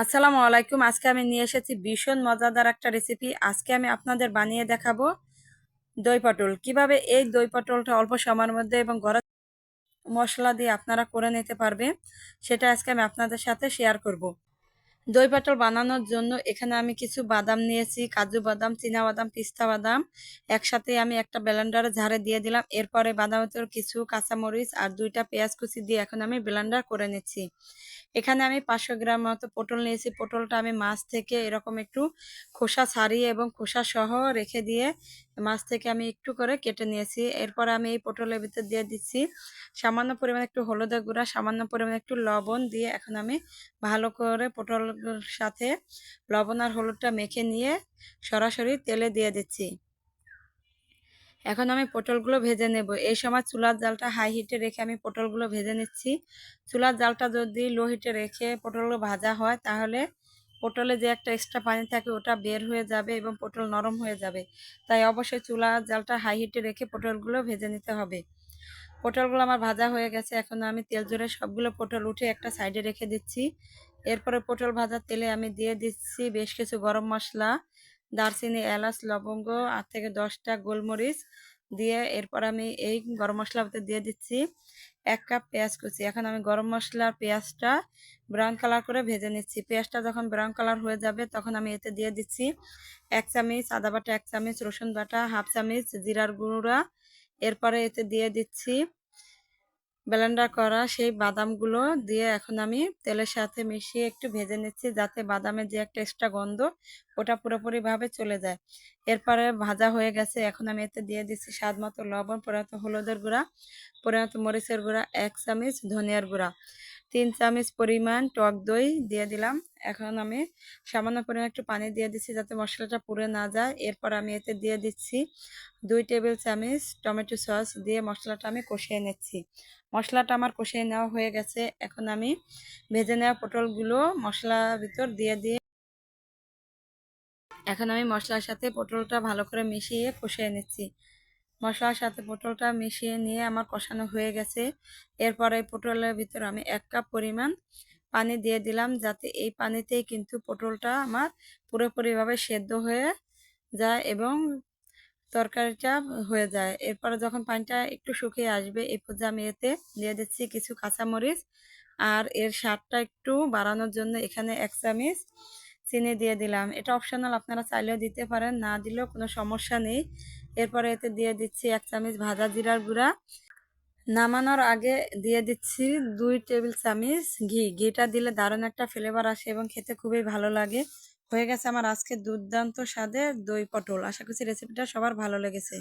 আসসালামু আলাইকুম। আজকে আমি নিয়ে এসেছি ভীষণ মজাদার একটা রেসিপি আজকে আমি আপনাদের বানিয়ে দেখাবো দই পটল। কীভাবে এই দই পটলটা অল্প সময়ের মধ্যে এবং গরম মশলা দিয়ে আপনারা করে নিতে পারবে সেটা আজকে আমি আপনাদের সাথে শেয়ার করব। দই পাটল বানানোর জন্য এখানে আমি কিছু বাদাম নিয়েছি, কাজু বাদাম, চীনা বাদাম, পিস্তা বাদাম। একসাথে আমি একটা ব্লেন্ডারে ঝাড়ে দিয়ে দিলাম। এরপরে বাদামের কিছু কাঁচামরিচ আর দুইটা পেঁয়াজ কুচি দিয়ে এখন আমি ব্লেন্ডার করে নিচ্ছি। এখানে আমি পাঁচশো গ্রাম মতো পটল নিয়েছি। পটলটা আমি মাছ থেকে এরকম একটু খোসা ছাড়িয়ে এবং খোসা সহ রেখে দিয়ে মাছ থেকে আমি একটু করে কেটে নিয়েছি। এরপর আমি এই পটলের ভিতর দিয়ে দিচ্ছি সামান্য পরিমাণে একটু হলুদের গুঁড়া, সামান্য পরিমাণে একটু লবণ দিয়ে এখন আমি ভালো করে পটল সাথে লবণ আর হলুদটা মেখে নিয়ে সরাসরি তেলে দিয়ে দিচ্ছি। এখন আমি পটলগুলো ভেজে নেব। এই সময় চুলার জালটা হাই হিটে রেখে আমি পটলগুলো ভেজে নিচ্ছি। চুলার জালটা যদি লো হিটে রেখে পটলগুলো ভাজা হয় তাহলে পটলে যে একটা এক্সট্রা পানি থাকে ওটা বের হয়ে যাবে এবং পটল নরম হয়ে যাবে। তাই অবশ্যই চুলা জালটা হাই হিটে রেখে পটলগুলো ভেজে নিতে হবে। পটলগুলো আমার ভাজা হয়ে গেছে, এখন আমি তেল জোরে সবগুলো পটল উঠে একটা সাইডে রেখে দিচ্ছি। এরপরে পটল ভাজার তেলে আমি দিয়ে দিচ্ছি বেশ কিছু গরম মশলা, দারচিনি, এলাচ, লবঙ্গ, আট থেকে দশটা গোলমরিচ দিয়ে এরপর আমি এই গরম মশলার ভিতরে দিয়ে দিচ্ছি এক কাপ পেঁয়াজ কুচি। এখন আমি গরম মশলার পেঁয়াজটা ব্রাউন কালার করে ভেজে নিচ্ছি। পেঁয়াজটা যখন ব্রাউন কালার হয়ে যাবে তখন আমি এতে দিয়ে দিচ্ছি এক চামচ আদা বাটা, এক চামচ রসুন বাটা, হাফ চামচ জিরার গুঁড়া। এরপরে এতে দিয়ে দিচ্ছি ব্লেন্ডার করা সেই বাদামগুলো দিয়ে এখন আমি তেলের সাথে মিশিয়ে একটু ভেজে নিচ্ছি যাতে বাদামের যে একটা এক্সট্রা গন্ধ, ওটা পুরোপুরিভাবে চলে যায়। এরপরে ভাজা হয়ে গেছে, এখন আমি এতে দিয়ে দিচ্ছি স্বাদ মতো লবণ পরিণত হলুদের গুঁড়া পরিণত মরিচের গুঁড়া, এক চামিচ ধনিয়ার গুঁড়া। তিন চামচ পরিমাণ টক দই দিয়ে দিলাম। এখন আমি সামান্য পরিমাণ একটু পানি দিয়ে দিচ্ছি যাতে মশলাটা পুড়ে না যায়। এরপর আমি এতে দিয়ে দিচ্ছি দুই টেবিল চামচ টমেটো সস দিয়ে মশলাটা আমি কষিয়ে নিচ্ছি। মশলাটা আমার কষিয়ে নেওয়া হয়ে গেছে। এখন আমি ভেজে নেওয়া পটলগুলো মশলার ভিতর দিয়ে দিয়ে এখন আমি মশলার সাথে পটলটা ভালো করে মিশিয়ে কষিয়ে নিচ্ছি। মশলার সাথে পটলটা মিশিয়ে নিয়ে আমার কষানো হয়ে গেছে। এরপরে পটলের ভিতর আমি এক কাপ পরিমাণ পানি দিয়ে দিলাম যাতে এই পানিতেই কিন্তু পটলটা আমার পুরোপুরিভাবে সেদ্ধ হয়ে যায় এবং তরকারিটা হয়ে যায়। এরপরে যখন পানিটা একটু শুকিয়ে আসবে, এই পর্যায়ে আমি এতে দিয়ে দিচ্ছি কিছু কাঁচামরিচ আর এর স্বাদটা একটু বাড়ানোর জন্য এখানে এক চামিচ চিনি দিয়ে দিলাম। এটা অপশনাল আপনারা চাইলেও দিতে পারেন, না দিলেও কোনো সমস্যা নেই। এরপরে এতে দিয়ে দিচ্ছি এক চামচ ভাজা জিরার গুঁড়া। নামানোর আগে দিয়ে দিচ্ছি দুই টেবিল চামচ ঘি। ঘিটা দিলে দারুণ একটা ফ্লেভার আসে এবং খেতে খুবই ভালো লাগে। হয়ে গেছে আমার আজকে দুর্দান্ত স্বাদের দই পটল। আশা করছি রেসিপিটা সবার ভালো লেগেছে।